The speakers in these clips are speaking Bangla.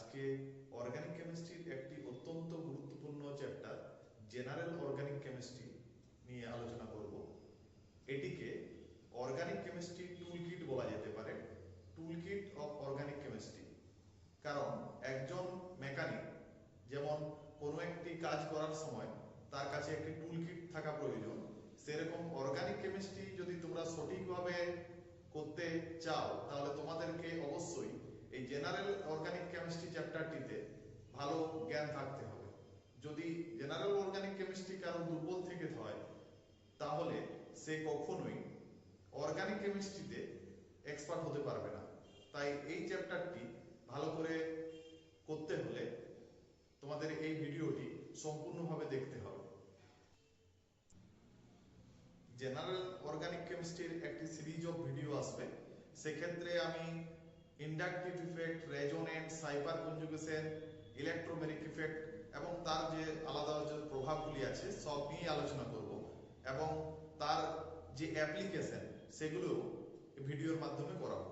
আজকে অর্গানিক কেমিস্ট্রির একটি অত্যন্ত গুরুত্বপূর্ণ চ্যাপ্টার জেনারেল অর্গানিক কেমিস্ট্রি নিয়ে আলোচনা করব। এটিকে অর্গানিক কেমিস্ট্রি টুল কিট বলা যেতে পারে tool kit of organic chemistry কারণ একজন মেকানিক যেমন কোনো একটি কাজ করার সময় তার কাছে একটি টুল কিট থাকা প্রয়োজন, সেরকম অর্গানিক কেমিস্ট্রি যদি তোমরা সঠিকভাবে করতে চাও, তাহলে তোমাদেরকে অবশ্যই এই জেনারেল অর্গানিক কেমিস্ট্রি চ্যাপ্টারটিতে ভালো জ্ঞান থাকতে হবে। যদি জেনারেল অর্গানিক কেমিস্ট্রি কারও দুর্বল থেকে হয়, তাহলে সে কখনোই অর্গানিক কেমিস্ট্রিতে এক্সপার্ট হতে পারবে না। তাই এই চ্যাপ্টারটি ভালো করে করতে হলে তোমাদের এই ভিডিওটি সম্পূর্ণভাবে দেখতে হবে। জেনারেল অর্গানিক কেমিস্ট্রির একটি সিরিজ অফ ভিডিও আসবে। সেক্ষেত্রে আমি inductive effect, resonant, cyber conjugation electromeric effect এবং তার যে আলাদা যে প্রভাবগুলি আছে, সব নিয়ে আলোচনা করব। এবং তার যে অ্যাপ্লিকেশন, সেগুলো ভিডিওর মাধ্যমে করাবো।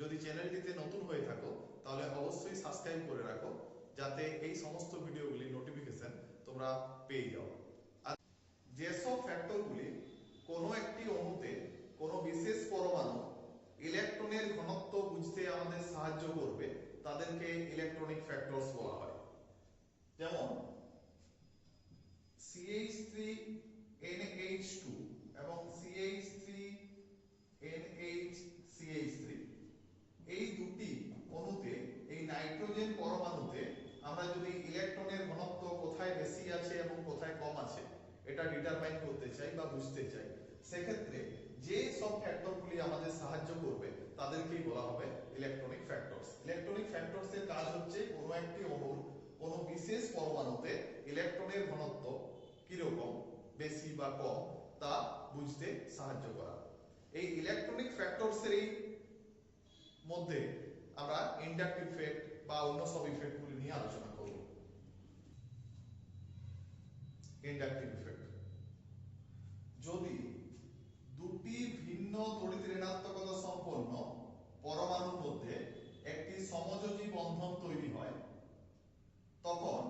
যদি চ্যানেলটিতে নতুন হয়ে থাকো, তাহলে অবশ্যই সাবস্ক্রাইব করে রাখো, যাতে এই সমস্ত ভিডিওগুলি নোটিফিকেশন তোমরা পেয়ে যাও। আর যেসব ফ্যাক্টরগুলি কোনো একটি অণুতে কোনো বিশেষ পরমাণু ইলেকট্রনের ঘনত্ব বুঝতে আমাদের সাহায্য করবে, তাদেরকে ইলেকট্রনিক ফ্যাক্টরস বলা হয়। যেমন CH3 NH2 এবং CH3 NH CH3 এই দুটি অণুতে, এই নাইট্রোজেন পরমাণুতে আমরা যদি ইলেকট্রনের ঘনত্ব কোথায় বেশি আছে এবং কোথায় কম আছে, এটা ডিটারমাইন করতে চাই বা বুঝতে চাই। সেক্ষেত্রে যে সব ফ্যাক্টরগুলি আমাদের সাহায্য করবে, তাদেরকেই বলা হবে ইলেকট্রনিক ফ্যাক্টরস ইলেকট্রনিক ফ্যাক্টরস এর কাজ হচ্ছে কোনো একটি অণুর কোনো বিশেষ পরমাণুতে ইলেকট্রনের ঘনত্ব কীরকম, বেশি বা কম, তা বুঝতে সাহায্য করা। এই ইলেকট্রনিক ফ্যাক্টরস এর মধ্যে আমরা ইন্ডাকটিভ ইফেক্ট বা অন্য সব ইফেক্টগুলি নিয়ে আলোচনা করব। ইন্ডাকটিভ ইফেক্ট যদি দুটি ভিন্ন তড়িৎ ঋণাত্মকতা সম্পন্ন পরমাণুর মধ্যে একটি সমযোজী বন্ধন তৈরি হয়। তখন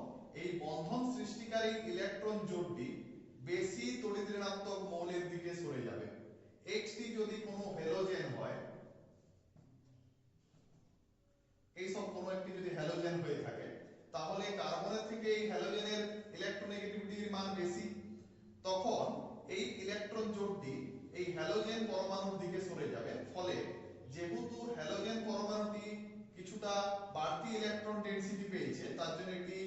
এই বন্ধন সৃষ্টিকারী ইলেকট্রন জোড়টি বেশি তড়িৎ ঋণাত্মক মৌলের দিকে সরে যাবে। এক্সটি যদি কোনো হ্যালোজেন হয় এই সব কোনো একটি যদি হ্যালোজেন হয়ে থাকে, তাহলে কার্বনের থেকে এই হ্যালোজেনের ইলেকট্রোনেগেটিভিটির মান বেশি। তখন এই ইলেকট্রন জোড়টি এই হ্যালোজেন পরমাণুর দিকে সরে যাবে। ফলে যেহেতু হ্যালোজেন পরমাণুটি কিছুটা বাড়তি ইলেকট্রন ডেনসিটি পেয়েছে, তার জন্য এটি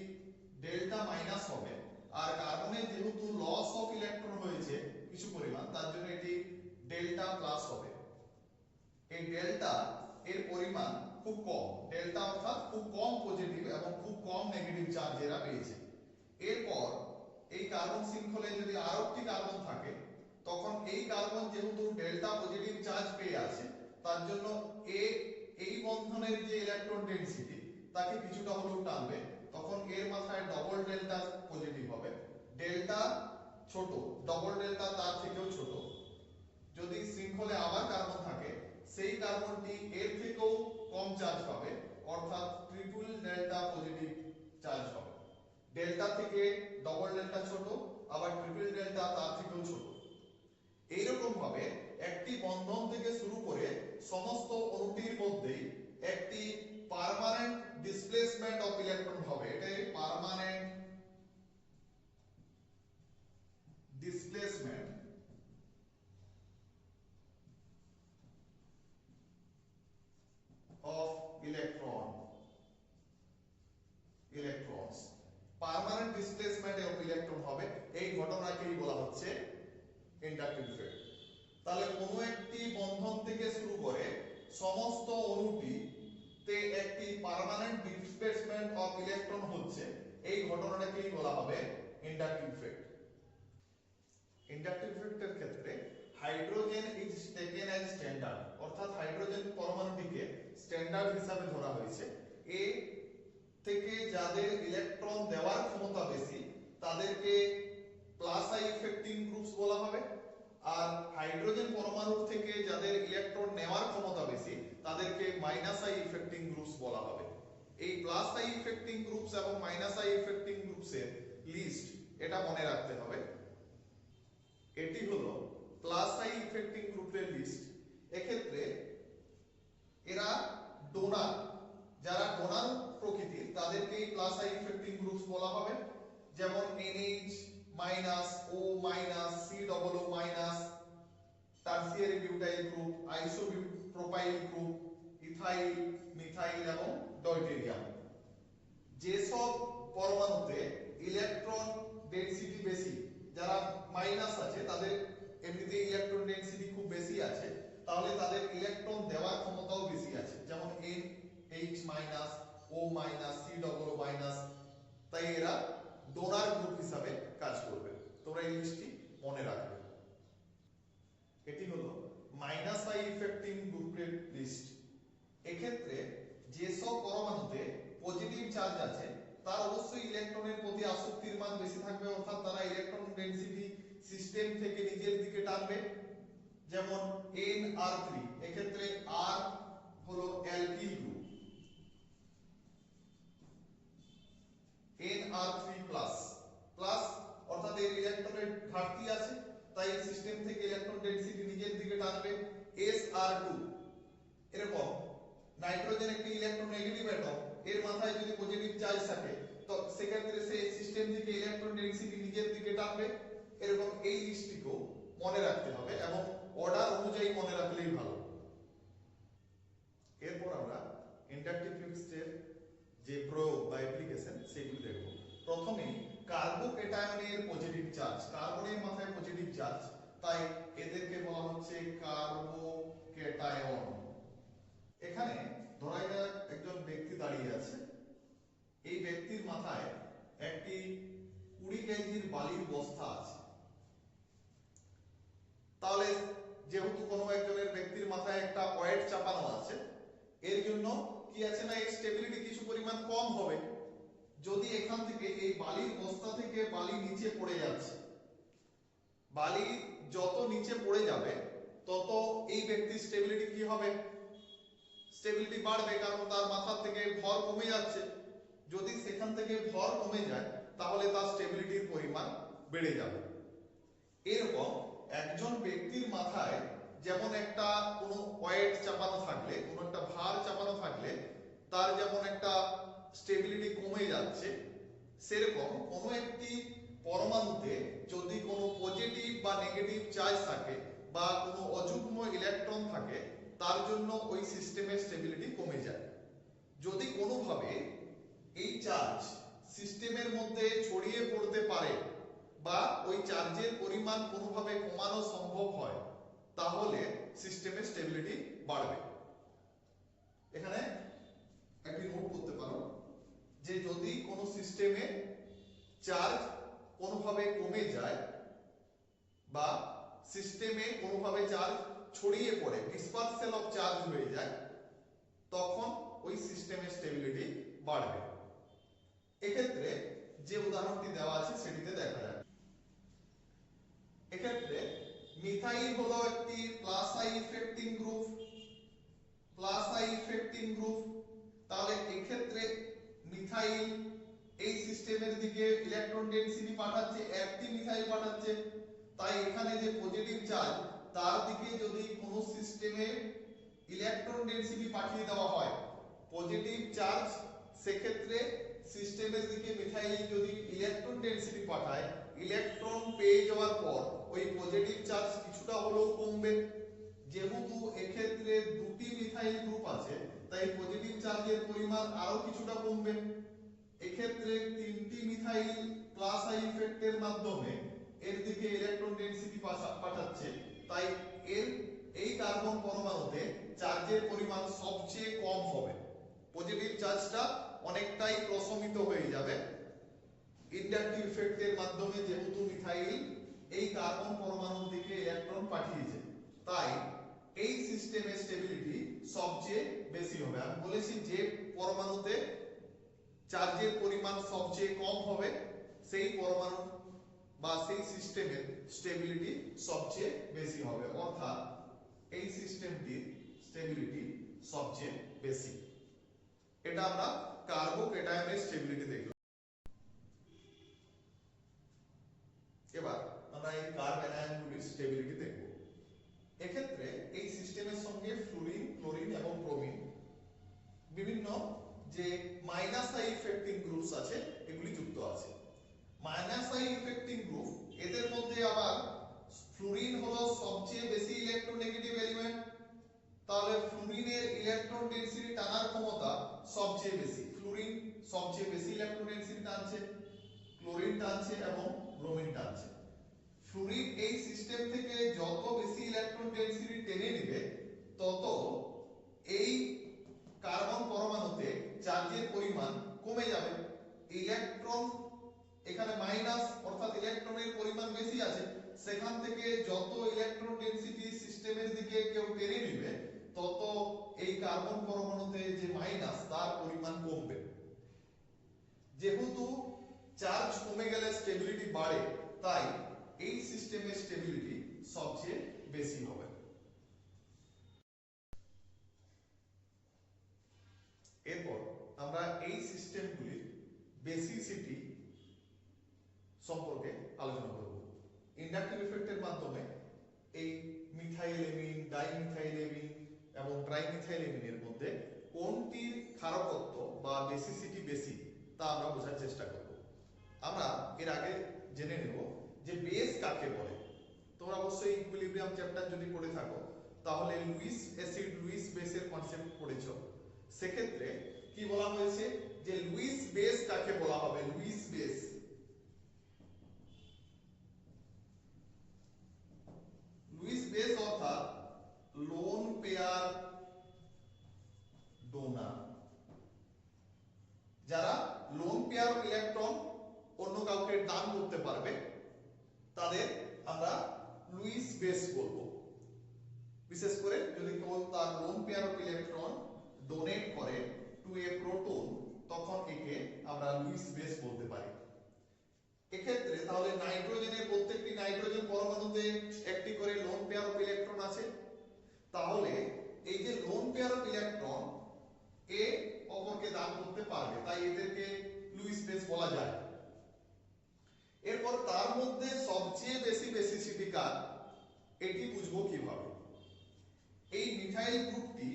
ডেল্টা মাইনাস হবে। আর কার্বনের যেহেতু লস অফ ইলেকট্রন হয়েছে কিছু পরিমাণ, তার জন্য এটি ডেল্টা প্লাস হবে। এই ডেল্টা এর পরিমাণ খুব কম। ডেল্টা অর্থাৎ খুব কম পজিটিভ এবং খুব কম নেগেটিভ চার্জ এরা পেয়েছে। এরপর এই কার্বন শৃঙ্খলে যদি আরও একটি কার্বন থাকে তখন এই কার্বন যেহেতু ডেল্টা পজিটিভ চার্জ পেয়ে আছে, তার জন্য এ, এই বন্ধনের যে ইলেকট্রন ডেনসিটি তাকে কিছুটা হলেও টানবে, তখন এর মাথায় ডবল ডেল্টা পজিটিভ হবে। ডেল্টা ছোট ডবল ডেল্টা তার থেকেও ছোট। যদি শৃঙ্খলে আবার কার্বন থাকে, সেই কার্বনটি এর থেকেও কম চার্জ পাবে, অর্থাৎ ট্রিপল ডেল্টা পজিটিভ চার্জ হবে। ডেল্টা থেকে ডবল ডেল্টা ছোট, আবার ট্রিপল ডেল্টা তার থেকেও ছোট। এইরকম ভাবে একটি বন্ধন থেকে শুরু করে সমস্ত অণুটির মধ্যেই একটি পার্মানেন্ট ডিসপ্লেসমেন্ট অফ ইলেকট্রন হবে। এটাই permanent displacement of electron electrons permanent displacement of electron হবে এই ঘটনাকেই বলা হচ্ছে ইন্ডাকটিভ ইফেক্ট তাহলে কোনো একটি বন্ধন থেকে শুরু করে সমস্ত অণুটি তে একটি পার্মানেন্ট ডিসপ্লেসমেন্ট অফ ইলেকট্রন হচ্ছে, এই ঘটনাটাকেই বলা হবে? ইন্ডাকটিভ ইফেক্ট ইন্ডাকটিভ ইফেক্টের ক্ষেত্রে hydrogen is taken as standard অর্থাৎ হাইড্রোজেন পরমাণুটিকে স্ট্যান্ডার্ড হিসাবে ধরা হয়েছে। এ থেকে যাদের ইলেকট্রন দেওয়ার ক্ষমতা বেশি, তাদেরকে প্লাস আই ইফেক্টিং গ্রুপস বলা হবে। আর হাইড্রোজেন পরমাণুর থেকে যাদের ইলেকট্রন নেওয়ার ক্ষমতা বেশি, তাদেরকে মাইনাস আই ইফেক্টিং গ্রুপস বলা হবে। এই প্লাস আই ইফেক্টিং গ্রুপস এবং মাইনাস আই ইফেক্টিং গ্রুপসের লিস্ট এটা মনে রাখতে হবে। এটি হলো প্লাস আই ইফেক্টিং গ্রুপের লিস্ট এক্ষেত্রে এরা ডোনার যারা ডোনার প্রকৃতির, তাদেরকে প্লাস আই ইফেক্টিং গ্রুপস বলা হবে। যেমন NH minus O minus C double O minus tertiary butyl group isopropyl group ethyl methyl এবং ডয়টেরিয়াম যেসব পরমাণুতে ইলেকট্রন ডেনসিটি বেশি, যারা মাইনাস আছে, তাদের এমনিতে ইলেকট্রন ডেনসিটি খুব বেশি আছে, তাহলে তাদের ইলেকট্রন দেওয়ার ক্ষমতাও বেশি আছে। যেমন N H minus O minus C double minus তাই এরা ডোনার গ্রুপ হিসাবে কাজ করবে। তোমরা এই জিনিসটি মনে রাখবে। এটি হলো মাইনাস আই ইফেক্টিং গ্রুপের লিস্ট এক্ষেত্রে যেসব পরমাণুতে পজিটিভ চার্জ আছে, তার অবশ্যই ইলেকট্রনের প্রতি আসক্তির মান বেশি থাকবে, অর্থাৎ তারা ইলেকট্রন ডেনসিটি সিস্টেম থেকে নিজের দিকে টানবে। যেমন এন আর থ্রি এক্ষেত্রে আর হলো alkyl group N R three plus plus অর্থাৎ এর ইলেকট্রনের ঘাটতি আছে, তাই এই সিস্টেম থেকে ইলেকট্রন ডেনসিটি নিজের দিকে টানবে এস আর টু এরকম নাইট্রোজেন একটি ইলেকট্রন নেগেটিভ অ্যাটম এর মাথায় যদি পজিটিভ চার্জ থাকে, তো সেক্ষেত্রে সে সিস্টেম থেকে ইলেকট্রন ডেনসিটি নিজের দিকে টানবে। এরকম এই লিস্টটিকেও মনে রাখতে হবে এবং অর্ডার অনুযায়ী মনে রাখলেই ভালো এরপর আমরা ইন্ডাকটিভ ফিক্সডের যে প্রয়োগ বা অ্যাপ্লিকেশন সেগুলো দেখব প্রথমেই কার্বোকেটায়নের পজিটিভ চার্জ কার্বনের মাথায় পজিটিভ চার্জ তাই এদেরকে বলা হচ্ছে কার্বোকেটায়ন এখানে ধরা যাক একজন ব্যক্তি দাঁড়িয়ে আছে। এই ব্যক্তির মাথায় একটি কুড়ি কেজির বালির বস্তা আছে। তাহলে যেহেতু কোনো একজনের ব্যক্তির মাথায় একটা ওয়েট চাপানো আছে, এর জন্য কি আছে না, এর স্টেবিলিটি কিছু পরিমাণ কম হবে। যদি এখান থেকে এই বালির বস্তা থেকে বালি নিচে পড়ে যাচ্ছে, বালি যত নিচে পড়ে যাবে, তত এই ব্যক্তির স্টেবিলিটি কি হবে? স্টেবিলিটি বাড়বে কারণ তার মাথা থেকে ভর কমে যাচ্ছে। যদি সেখান থেকে ভর কমে যায়, তাহলে তার স্টেবিলিটির পরিমাণ বেড়ে যাবে। এরকম একজন ব্যক্তির মাথায় যেমন একটা কোনো ওয়েট চাপানো থাকলে, কোনো একটা ভার চাপানো থাকলে, তার যেমন একটা স্টেবিলিটি কমে যাচ্ছে, সেরকম কোনো একটি পরমাণুতে যদি কোনো পজিটিভ বা নেগেটিভ চার্জ থাকে বা কোনো অযুগ্ম ইলেকট্রন থাকে, তার জন্য ওই সিস্টেমের স্টেবিলিটি কমে যায়। যদি কোনোভাবে এই চার্জ সিস্টেমের মধ্যে ছড়িয়ে পড়তে পারে বা ওই চার্জের পরিমাণ কোনোভাবে কমানো সম্ভব হয়, তাহলে সিস্টেমের স্টেবিলিটি বাড়বে। এখানে একটি নোট করতে পারো। যে যদি কোনো সিস্টেমে চার্জ কোনোভাবে কমে যায় বা সিস্টেমে কোনোভাবে চার্জ ছড়িয়ে পড়ে ডিসপারসেল অফ চার্জ হয়ে যায়, তখন ওই সিস্টেমের স্টেবিলিটি বাড়বে। এক্ষেত্রে যে উদাহরণটি দেওয়া আছে সেটিতে দেখা যায় এক্ষেত্রে মিথাইল হলো একটি plus I effecting group plus I effecting group তাহলে এক্ষেত্রে মিথাইল এই সিস্টেমের দিকে ইলেকট্রন ডেনসিটি পাঠাচ্ছে, একটি মিথাইল পাঠাচ্ছে। তাই এখানে যে পজিটিভ চার্জ, তার দিকে যদি কোনো সিস্টেমে ইলেকট্রন ডেনসিটি পাঠিয়ে দেওয়া হয় পজিটিভ চার্জ, সেক্ষেত্রে সিস্টেমের দিকে মিথাইল যদি ইলেকট্রন ডেনসিটি পাঠায় ইলেকট্রন পেয়ে যাওয়ার পর ওই পজিটিভ চার্জ কিছুটা হলেও কমবে। যেহেতু এক্ষেত্রে দুটি মিথাইল গ্রুপ আছে, তাই পজিটিভ চার্জের পরিমাণ আরও কিছুটা কমবে। এক্ষেত্রে তিনটি মিথাইল প্লাস আই ইফেক্টের মাধ্যমে এর দিকে ইলেকট্রন ডেনসিটি পাঠাচ্ছে। তাই এর, এই কার্বন পরমাণুতে চার্জের পরিমাণ সবচেয়ে কম হবে। পজিটিভ চার্জটা অনেকটাই প্রশমিত হয়ে যাবে। ইন্ডাকটিভ ইফেক্টের মাধ্যমে যেহেতু মিথাইল এই কার্বন পরমাণুর দিকে ইলেকট্রন পাঠিয়েছে, তাই এই সিস্টেমের স্টেবিলিটি সবচেয়ে বেশি হবে। আমি বলেছি যে পরমাণুতে চার্জের পরিমাণ সবচেয়ে কম হবে, সেই পরমাণু বা সেই সিস্টেমের স্টেবিলিটি সবচেয়ে বেশি হবে। অর্থাৎ এই সিস্টেমটির স্টেবিলিটি সবচেয়ে বেশি। এটা আমরা কার্বোকেটায়নের স্টেবিলিটি দেখলাম। এবার আমরা এই কার্বঅ্যানায়নগুলির স্টেবিলিটি দেখব এক্ষেত্রে এই সিস্টেমের সঙ্গে ফ্লুরিন ক্লোরিন এবং ব্রোমিন বিভিন্ন যে মাইনাস আই ইফেক্টিং গ্রুপস আছে, এগুলি যুক্ত আছে। মাইনাস আই ইফেক্টিং গ্রুপ এদের মধ্যে আবার ফ্লুরিন হলো সবচেয়ে বেশি ইলেকট্রোনেগেটিভ এলিমেন্ট তাহলে ফ্লুরিনের ইলেকট্রন ডেনসিটি টানার ক্ষমতা সবচেয়ে বেশি। ফ্লুরিন সবচেয়ে বেশি ইলেকট্রন ডেনসিটি টানছে ক্লোরিন টানছে এবং ব্রোমিন টানছে। ফ্লুরিন এই সিস্টেম থেকে যত বেশি ইলেকট্রন ডেনসিটি টেনে নেবে, তত এই কার্বন পরমাণুতে চার্জের পরিমাণ কমে যাবে। ইলেকট্রন এখানে মাইনাস, অর্থাৎ ইলেকট্রনের পরিমাণ বেশি আছে। সেখান থেকে যত ইলেকট্রন ডেনসিটি সিস্টেমের দিকে কেউ টেনে নেবে, তত এই কার্বন পরমাণুতে যে মাইনাস, তার পরিমাণ কমবে। যেহেতু চার্জ কমে গেলে স্টেবিলিটি বাড়ে, তাই এই সিস্টেমের স্টেবিলিটি সবচেয়ে বেশি হবে। এরপর আমরা এই সিস্টেমগুলির বেসিসিটি সম্পর্কে আলোচনা করব। ইন্ডাকটিভ ইফেক্টের মাধ্যমে এই মিথাইলেমিন, ডাইমিথাইলেমিন এবং ট্রাইমিথাইলেমিনের মধ্যে কোনটির ক্ষারকত্ব বা বেসিসিটি বেশি তা আমরা বোঝার চেষ্টা করব। আমরা এর আগে জেনে নেব যে বেস কাকে বলে। তোমরা অবশ্যই ইকুইলিব্রিয়াম চ্যাপ্টার যদি পড়ে থাকো, তাহলে লুইস অ্যাসিড লুইস বেসের কনসেপ্ট পড়েছো। সেক্ষেত্রে কি বলা হয়েছে যে লুইস বেস কাকে বলা হবে? লুইস বেস লুইস বেস অর্থাৎ লোন পেয়ার ডোনার যারা লোন পেয়ার ইলেকট্রন অন্য কাউকে দান করতে পারবে তাদের আমরা লুইস বেস বলব বিশেষ করে যদি কেউ তার lone pair of electron donate করে টু এ প্রোটন তখন একে আমরা লুইস বেস বলতে পারি এক্ষেত্রে তাহলে নাইট্রোজেনের প্রত্যেকটি নাইট্রোজেন পরমাণুতে একটি করে লোন পেয়ার অফ ইলেকট্রন আছে তাহলে এই যে লোন পেয়ার অফ ইলেকট্রন এ অপরকে দান করতে পারবে তাই এদেরকে লুইস বেস বলা যায় এরপর তার মধ্যে সবচেয়ে বেশি বেসিসিটি কার? এটি বুঝব কীভাবে? এই মিথাইল গ্রুপটি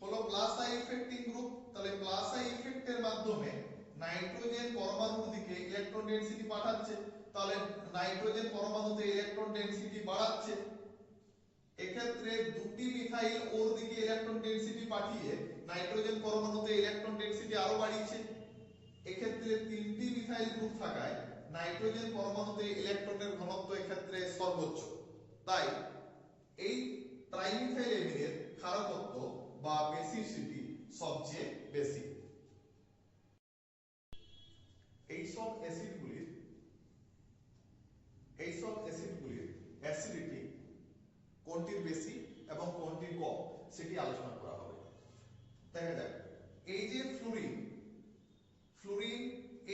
হলো প্লাস আই ইফেক্টিং গ্রুপ তাহলে প্লাস আই ইফেক্টের মাধ্যমে নাইট্রোজেন পরমাণুর দিকে ইলেকট্রন ডেনসিটি পাঠাচ্ছে, তাহলে নাইট্রোজেন পরমাণুতে ইলেকট্রন ডেনসিটি বাড়াচ্ছে। এক্ষেত্রে দুটি মিথাইল ওর দিকে ইলেকট্রন ডেনসিটি পাঠিয়ে নাইট্রোজেন পরমাণুতে ইলেকট্রন ডেনসিটি আরও বাড়িয়েছে। এক্ষেত্রে তিনটি মিথাইল গ্রুপ থাকায় নাইট্রোজেন পরমাণুতে ইলেকট্রনের ঘনত্ব এক্ষেত্রে সর্বোচ্চ। তাই এই ট্রাইমিথাইলেমিনের ক্ষারকত্ব বা বেসিসিটি সবচেয়ে বেশি। এইসব অ্যাসিডগুলির এইসব অ্যাসিডগুলির অ্যাসিডিটি কোনটির বেশি এবং কোনটির কম সেটি আলোচনা করা হবে। দেখা যাক এই যে ফ্লুরিন ফ্লুরিন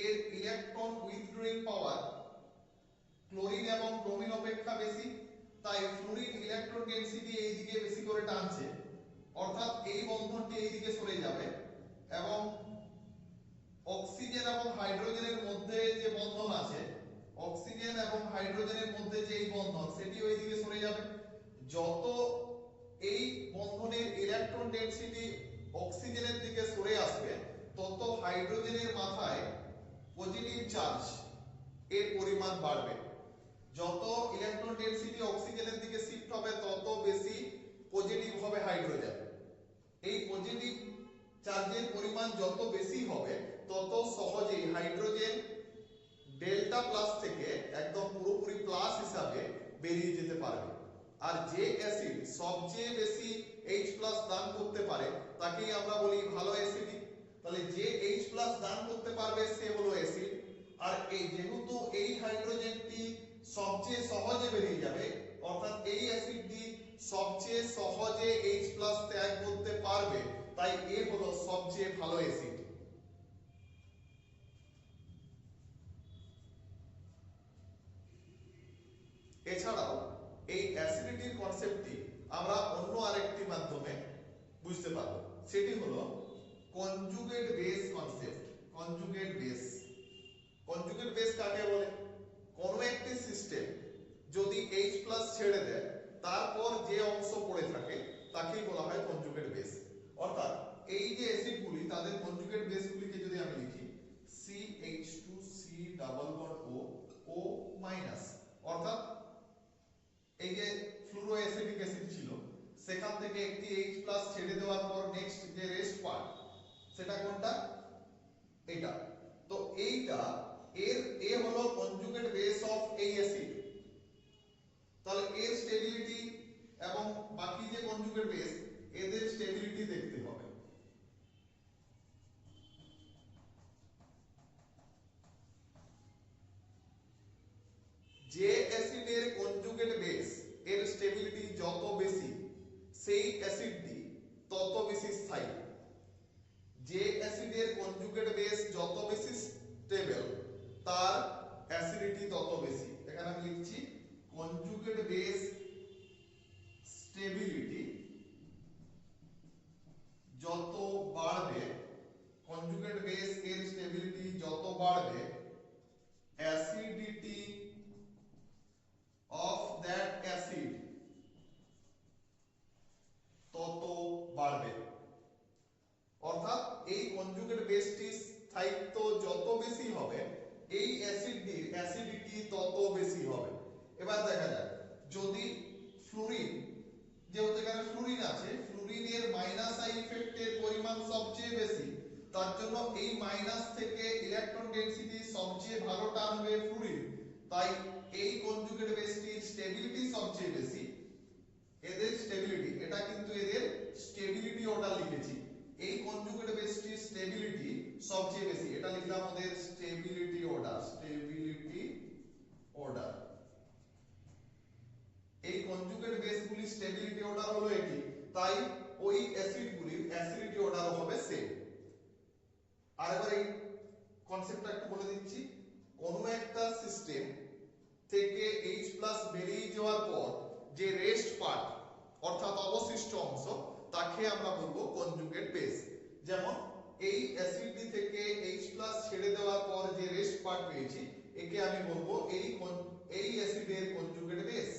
এর ইলেকট্রন উইথড্রয়িং পাওয়ার ক্লোরিন এবং ব্রোমিন অপেক্ষা বেশি, তাই ফ্লুরিন ইলেকট্রন ডেনসিটি এই দিকে বেশি করে টানছে। অর্থাৎ এই বন্ধনটি এই দিকে সরে যাবে এবং অক্সিজেন এবং হাইড্রোজেনের মধ্যে যে বন্ধন আছে অক্সিজেন এবং হাইড্রোজেনের মধ্যে যে এই বন্ধন, সেটি ওই দিকে সরে যাবে। যত এই বন্ধনের ইলেকট্রন ডেনসিটি অক্সিজেনের দিকে সরে আসবে, তত হাইড্রোজেনের মাথায় পজিটিভ চার্জ এর পরিমাণ বাড়বে। যত ইলেকট্রন ডেনসিটি অক্সিজেনের দিকে শিফট হবে, তত বেশি পজিটিভ হবে হাইড্রোজেন এই পজিটিভ চার্জের পরিমাণ যত বেশি হবে, তত সহজেই হাইড্রোজেন ডেল্টা প্লাস থেকে একদম পুরোপুরি প্লাস হিসাবে বেরিয়ে যেতে পারবে। আর যে অ্যাসিড সবচেয়ে বেশি H দান করতে পারে, তাকেই আমরা বলি ভালো অ্যাসিডিক তাহলে যে H দান করতে পারবে সে হলো অ্যাসিড আর এই যেহেতু এই হাইড্রোজেনটি সবচেয়ে সহজে বেরিয়ে যাবে, অর্থাৎ এই অ্যাসিডটি সবচেয়ে সহজে H ত্যাগ করতে পারবে, তাই এ হলো সবচেয়ে ভালো অ্যাসিড এছাড়াও এই অ্যাসিডিটির কনসেপ্টটি আমরা অন্য আরেকটি মাধ্যমে বুঝতে পারব, সেটি হলো conjugate base concept conjugate base conjugate base কাকে বলে? কোন একটি সিস্টেম যদি H ছেড়ে দেয়, তারপর যে অংশ পড়ে থাকে, তাকেই বলা হয় কনজুগেট বেস অর্থাৎ এই যে অ্যাসিডগুলি তাদের কনজুগেট বেসগুলিকে যদি আমি লিখি CH2C double bond O O minus অর্থাৎ এই যে ফ্লুরো অ্যাসিডিক অ্যাসিড ছিল, সেখান থেকে একটি H ছেড়ে দেওয়ার পর নেক্সট যে রেস্ট পার্ট সেটা কোনটা? এটা তো এইটা, এর, এ হলো কনজুগেট বেস অফ এই অ্যাসিড তাহলে এর স্টেবিলিটি এবং বাকি যে কনজুগেট বেস এদের স্টেবিলিটি দেখতে হবে। যে অ্যাসিডের কনজুগেট বেস এর স্টেবিলিটি যত বেশি, সেই অ্যাসিডটি তত বেশি স্থায়ী যে অ্যাসিডের কনজুগেট বেস যত বেশি স্টেবল তার অ্যাসিডিটি তত বেশি। এখানে আমি লিখছি কনজুগেট বেস স্টেবিলিটি যত বাড়বে কনজুগেট বেস এর স্টেবিলিটি যত বাড়বে অ্যাসিডিটি অফ দ্যাট অ্যাসিড তত বাড়বে। অর্থাৎ এই কনজুগেট বেসটির স্থায়িত্ব যত বেশি হবে, এই অ্যাসিডটির অ্যাসিডিটি তত বেশি হবে। এবার দেখা যাক, যদি ফ্লুরিন যেহেতু এখানে ফ্লুরিন আছে ফ্লুরিনের মাইনাস আই ইফেক্টের পরিমাণ সবচেয়ে বেশি, তার জন্য এই মাইনাস থেকে ইলেকট্রন ডেনসিটি সবচেয়ে ভালো টানবে ফ্লুরিন তাই এই কনজুগেট বেসটির স্টেবিলিটি সবচেয়ে বেশি। এদের স্টেবিলিটি এটা কিন্তু এদের স্টেবিলিটি অর্ডার লিখেছি। এই কনজুগেট বেসটির স্টেবিলিটি সবচেয়ে বেশি। এটা লিখলাম আমাদের স্টেবিলিটি অর্ডার স্টেবিলিটি অর্ডার। এই কনজুগেট বেসগুলি স্টেবিলিটি অর্ডার হলো এটি। তাই ওই অ্যাসিডগুলির অ্যাসিডিটি অর্ডার হবে সেম আরেকবার এই কনসেপ্টটা একটু বলে দিচ্ছি। কোন একটা সিস্টেম থেকে H বেরিয়ে যাওয়ার পর যে রেস্ট পার্ট অর্থাৎ অবশিষ্ট অংশ তাকে আমরা বলব কনজুগেট বেস যেমন এই অ্যাসিডটি থেকে H ছেড়ে দেওয়ার পর যে রেস্ট পার্ট পেয়েছি, একে আমি বলব এই এই অ্যাসিডের কনজুগেট বেস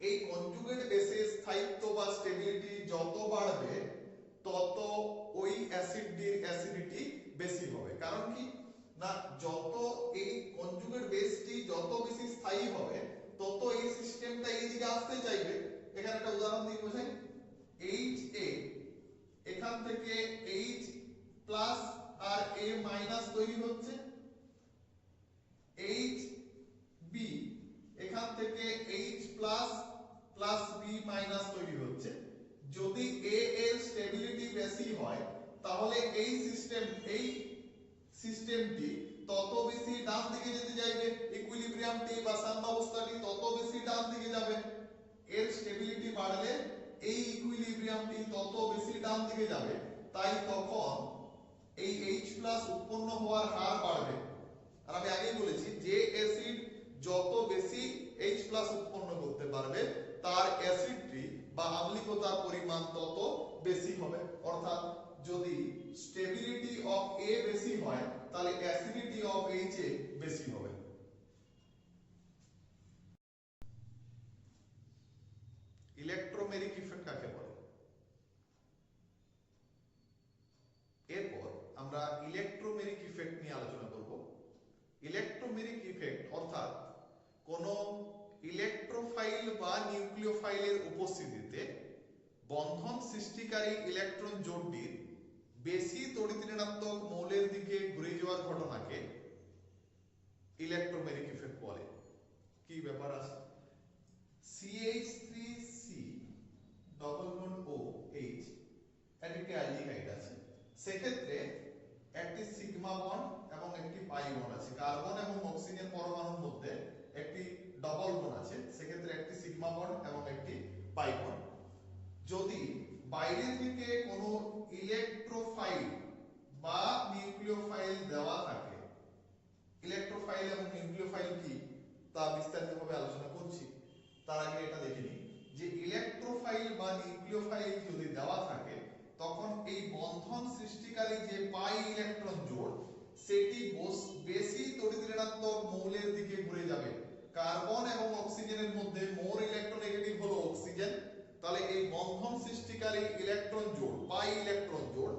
এই কনজুগেট বেসের স্থায়িত্ব বা স্টেবিলিটি যত বাড়বে তত ওই অ্যাসিডটির অ্যাসিডিটি বেশি হবে কারণ কি না যত এই কনজুগেট বেসটি যত বেশি স্থায়ী হবে তত এই সিস্টেমটা এই দিকে আসতে চাইবে এখানে একটা উদাহরণ দিয়ে বোঝাই এইচ এ এখান থেকে এইচ প্লাস আর এ মাইনাস তৈরি হচ্ছে এইচ বি এখান থেকে H plus plus B minus তৈরি হচ্ছে যদি এ এর স্টেবিলিটি বেশি হয় তাহলে এই সিস্টেম এই সিস্টেমটি তত বেশি ডান দিকে যেতে চাইবে ইকুইলিব্রিয়ামটি বা সাম্যাবস্থাটি তত বেশি ডান দিকে যাবে এর স্টেবিলিটি বাড়লে এই ইকুইলিব্রিয়ামটি তত বেশি ডান দিকে যাবে, তাই তখন এই H উৎপন্ন হওয়ার হার বাড়বে। আর আমি আগেই বলেছি, যে অ্যাসিড যত বেশি H উৎপন্ন করতে পারবে, তার অ্যাসিডটি বা আম্লিকতার পরিমাণ তত বেশি হবে। অর্থাৎ যদি স্টেবিলিটি অফ A বেশি হয়, তাহলে অ্যাসিডিটি অফ H এ বেশি হবে। ইলেকট্রোমেরিক ইফেক্ট কাকে বলে? এরপর আমরা ইলেকট্রোমেরিক ইফেক্ট নিয়ে আলোচনা করব। ইলেকট্রোমেরিক ইফেক্ট অর্থাৎ কোন ইলেকট্রোফাইল বা নিউক্লিওফাইলের উপস্থিতিতে বন্ধন সৃষ্টিকারী ইলেকট্রন জোড়টির বেশি তড়িৎ ঋণাত্মক মৌলের দিকে ঘুরে যাওয়ার ঘটনাকে ইলেকট্রোমেরিক ইফেক্ট বলে। কি ব্যাপার আছে CH3C double bond O H এর একটি অ্যালডিহাইড আছে সেক্ষেত্রে একটি সিগমা বন্ড এবং একটি পাই বন্ড আছে কার্বন এবং অক্সিজেন পরমাণুর মধ্যে একটি ডবল বন্ড আছে সেক্ষেত্রে একটি সিগমা বন্ড এবং একটি পাই বন্ড যদি বাইরে থেকে কোনো ইলেকট্রোফাইল বা নিউক্লিওফাইল দেওয়া থাকে ইলেকট্রোফাইল এবং নিউক্লিওফাইল কি তা বিস্তারিতভাবে আলোচনা করছি তার আগে এটা দেখে নিই যে ইলেকট্রোফাইল বা নিউক্লিওফাইল যদি দেওয়া থাকে তখন এই বন্ধন সৃষ্টিকারী যে পাই ইলেকট্রন জোড় সেটি বস- বেশি তড়িৎ ঋণাত্মক মৌলের দিকে ঘুরে যাবে কার্বন এবং অক্সিজেনের মধ্যে মোর ইলেকট্রোনেগেটিভ হলো অক্সিজেন তাহলে এই বন্ধন সৃষ্টিকারী ইলেকট্রন জোড় পাই ইলেকট্রন জোড়,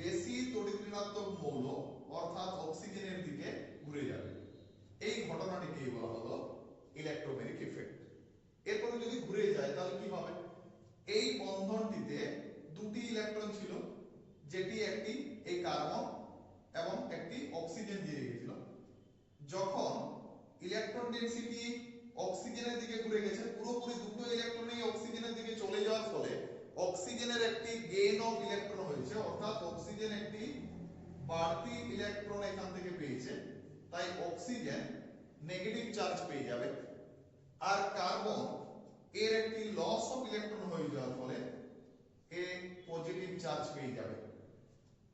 বেশি তড়িৎ ঋণাত্মক মৌল, অর্থাৎ অক্সিজেনের দিকে ঘুরে যাবে। এই ঘটনাটিকেই বলা হলো? ইলেকট্রোমেরিক ইফেক্ট এরপরে যদি ঘুরে যায়, তাহলে কি হবে? এই বন্ধনটিতে দুটি ইলেকট্রন ছিল, যেটি একটি এই কার্বন এবং একটি অক্সিজেন দিয়ে রেখেছিল যখন ইলেকট্রন ডেনসিটি অক্সিজেনের দিকে ঘুরে গেছে। পুরোপুরি দুটো ইলেকট্রনই অক্সিজেনের দিকে চলে যাওয়ার ফলে অক্সিজেনের একটি গেইন অফ ইলেকট্রন হয়েছে। অর্থাৎ অক্সিজেন একটি বাড়তি ইলেকট্রন এখান থেকে পেয়েছে। তাই অক্সিজেন নেগেটিভ চার্জ পেয়ে যাবে। আর কার্বন এর একটি লস অফ ইলেকট্রন হয়ে যাওয়ার ফলে এ পজিটিভ চার্জ পেয়ে যাবে।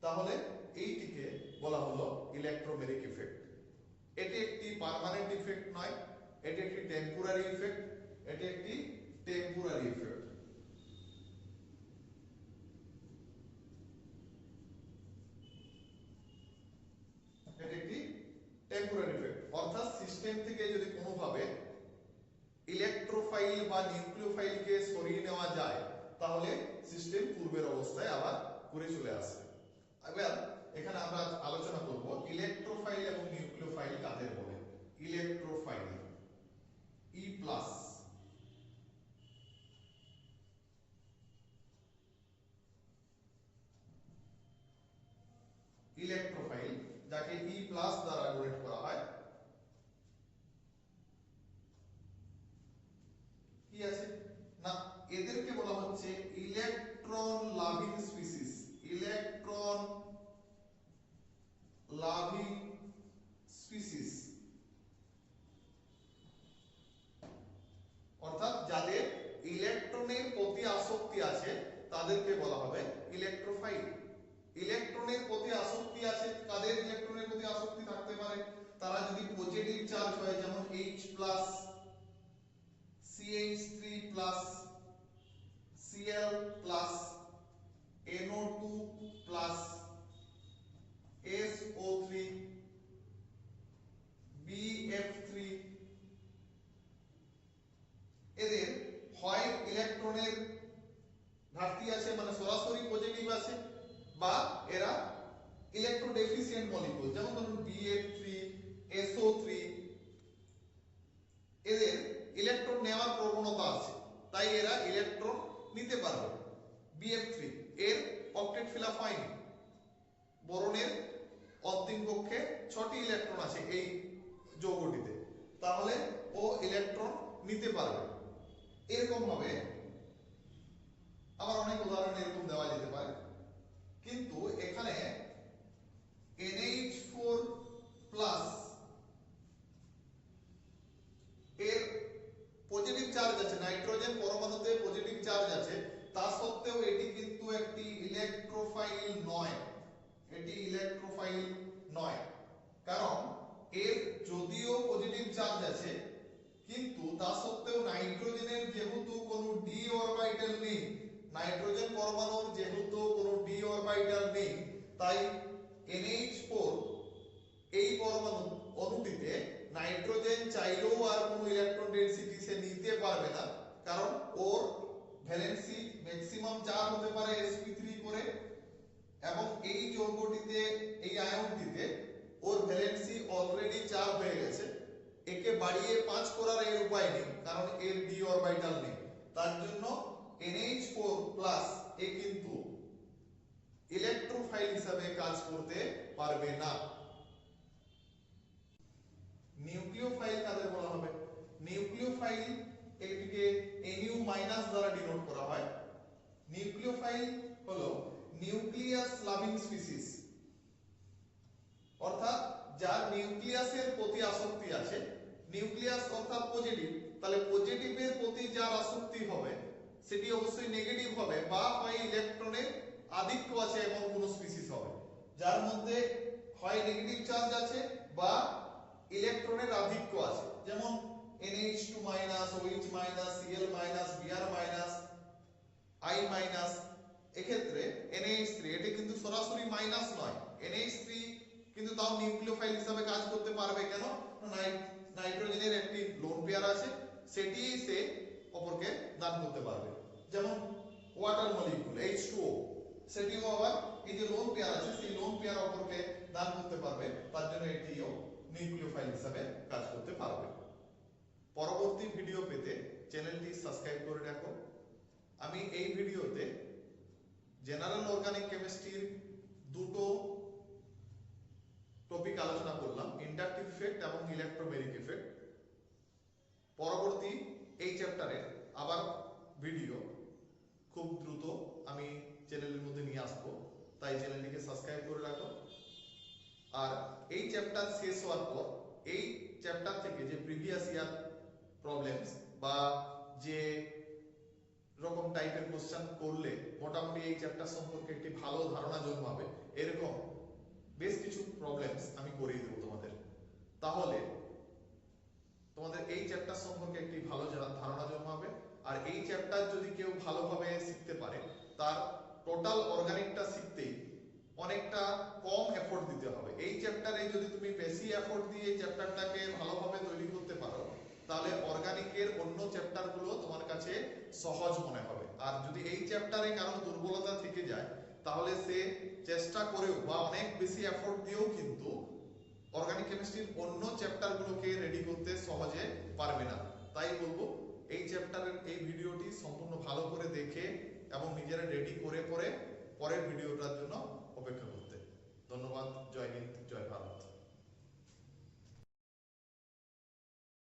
তাহলে এইটিকে বলা হলো ইলেকট্রোমেরিক ইফেক্ট এটি একটি পার্মানেন্ট ইফেক্ট নয় এটি একটি টেম্পোরারি ইফেক্ট এটি একটি টেম্পোরারি ইফেক্ট একটি টেম্পোরারি ইফেক্ট অর্থাৎ সিস্টেম থেকে যদি কোনোভাবে ইলেকট্রোফাইল বা নিউক্লিওফাইলকে সরিয়ে নেওয়া যায়, তাহলে সিস্টেম পূর্বের অবস্থায় আবার ঘুরে চলে আসবে এবার এখানে আমরা আলোচনা করব ইলেকট্রোফাইল এবং নিউক্লিওফাইল কাদের বলে? ইলেকট্রোফাইল ই প্লাস ইলেকট্রোফাইল যাকে ই প্লাস দ্বারা নোটেট করা হয় কি আছে না এদেরকে বলা হচ্ছে electron loving species electron loving species অর্থাৎ যাদের ইলেকট্রনের প্রতি আসক্তি আছে তাদেরকে বলা হবে ইলেকট্রোফাইল ইলেকট্রনের প্রতি আসক্তি আছে কাদের ইলেকট্রনের প্রতি আসক্তি থাকতে পারে তারা যদি পজিটিভ চার্জ হয় যেমন H plus CH3 plus Cl plus NO2 plus SO3 BF3 এদের হয় ইলেকট্রনের ঘাটতি আছে মানে সরাসরি পজিটিভ আছে, বা এরা ইলেকট্রো ডেফিসিয়েন্ট মলিকিউল যেমন ধরুন BF3 SO3 এদের ইলেকট্রন নেওয়ার প্রবণতা আছে, তাই এরা ইলেকট্রন নিতে পারবে। BF3 এর অক্টেট ফিল আপ হয়নি। বোরনের অন্তিম কক্ষে ছটি ইলেকট্রন আছে এই যৌগটিতে। তাহলে ও ইলেকট্রন নিতে পারবে। এরকম ভাবে আবার অনেক উদাহরণ এরকম দেওয়া যেতে পারে। কিন্তু এখানে NH4 প্লাস এর পজিটিভ চার্জ আছে। নাইট্রোজেন পরমাণুতে পজিটিভ চার্জ আছে। তা সত্ত্বেও এটি কিন্তু একটি ইলেকট্রোফাইল নয়। এটি ইলেকট্রোফাইল নয়। কারণ এর যদিও পজিটিভ চার্জ আছে, কিন্তু তা সত্ত্বেও নাইট্রোজেনের যেহেতু কোনো ডি অরবিটাল নেই নাইট্রোজেন পরমাণুর যেহেতু কোনো ডি অরবিটাল নেই, তাই NH4 এই পরমাণু অণুটিতে নাইট্রোজেন চাইলেও আর কোনো ইলেকট্রন ডেনসিটি সে নিতে পারবে না, কারণ ওর ভ্যালেন্সি ম্যাক্সিমাম চার হতে পারে sp3 করে, এবং এই যৌগটিতে, এই আয়নটিতে ওর ভ্যালেন্সি অলরেডি চার হয়ে গেছে। একে বাড়িয়ে পাঁচ করার এর উপায় নেই, কারণ এর ডি অরবিটাল নেই। তার জন্য NH4 প্লাস এ কিন্তু ইলেকট্রোফাইল হিসাবে কাজ করতে পারবে না। নিউক্লিওফাইল কাদের বলা হবে? নিউক্লিওফাইল এটিকে NU মাইনাস দ্বারা ডিনোট করা হয়। নিউক্লিওফাইল হলো নিউক্লিয়াস লাভিং স্পিসিস অর্থাৎ যার নিউক্লিয়াসের প্রতি আসক্তি আছে। নিউক্লিয়াস অর্থাৎ পজিটিভ তাহলে পজিটিভের প্রতি যার আসক্তি হবে সেটি অবশ্যই নেগেটিভ হবে, বা হয় ইলেকট্রনের আধিক্য আছে এমন কোন স্পিসিস হবে। যার মধ্যে হয় নেগেটিভ চার্জ আছে বা ইলেকট্রনের আধিক্য আছে। যেমন NH2 OH Cl Br I এক্ষেত্রে NaH3 এটি কিন্তু সরাসরি মাইনাস নয়। NaH3 কিন্তু তাও নিউক্লিওফাইল হিসাবে কাজ করতে পারবে কেন? নাইট- নাইট্রোজেনের একটি লোন পেয়ার আছে সেটি সে অপরকে দান করতে পারবে। H2O সেটিও আবার এই যে লোন পেয়ার আছে, সেই লোন পেয়ার অপরকে দান করতে পারবে, তার জন্য এটিও নিউক্লিওফাইল হিসাবে কাজ করতে পারবে। পরবর্তী ভিডিও পেতে চ্যানেলটি সাবস্ক্রাইব করে রাখো। আমি এই ভিডিওতে জেনারেল অর্গানিক কেমিস্ট্রির দুটো টপিক আলোচনা করলাম ইন্ডাকটিভ ইফেক্ট এবং ইলেকট্রোমেরিক ইফেক্ট পরবর্তী এই চ্যাপ্টারের আবার ভিডিও খুব দ্রুত আমি চ্যানেলের মধ্যে নিয়ে আসব। তাই চ্যানেলটিকে সাবস্ক্রাইব করে রাখো। আর এই চ্যাপ্টার শেষ হওয়ার পর, এই চ্যাপ্টার থেকে যে প্রিভিয়াস ইয়ার প্রবলেমস বা যে রকম টাইপের কোশ্চেন করলে মোটামুটি এই চ্যাপ্টার সম্পর্কে একটি ভালো ধারণা জন্মাবে, এরকম বেশ কিছু প্রবলেমস আমি করিয়ে দেবো তোমাদের। তাহলে তোমাদের এই চ্যাপ্টার সম্পর্কে একটি ভালো ধারণা জন্মাবে। আর এই চ্যাপ্টার যদি কেউ ভালোভাবে শিখতে পারে, তার টোটাল অর্গানিকটা শিখতেই অনেকটা কম এফোর্ট দিতে হবে। এই চ্যাপ্টারে যদি তুমি বেশি এফোর্ট দিয়ে চ্যাপ্টারটাকে ভালোভাবে তৈরি করতে পারো, তাহলে অর্গানিকের অন্য চ্যাপ্টারগুলো তোমার কাছে সহজ মনে হবে। আর যদি এই চ্যাপ্টারে কারও দুর্বলতা থেকে যায়, তাহলে সে চেষ্টা করেও বা অনেক বেশি এফোর্ট দিয়েও কিন্তু অর্গানিক কেমিস্ট্রির অন্য চ্যাপ্টারগুলোকে রেডি করতে সহজে পারবে না। তাই বলব এই চ্যাপ্টারের এই ভিডিওটি সম্পূর্ণ ভালো করে দেখে এবং নিজেরা রেডি করে পরে পরের ভিডিওটার জন্য অপেক্ষা করতে। ধন্যবাদ। জয় হিন্দ। জয় ভারত।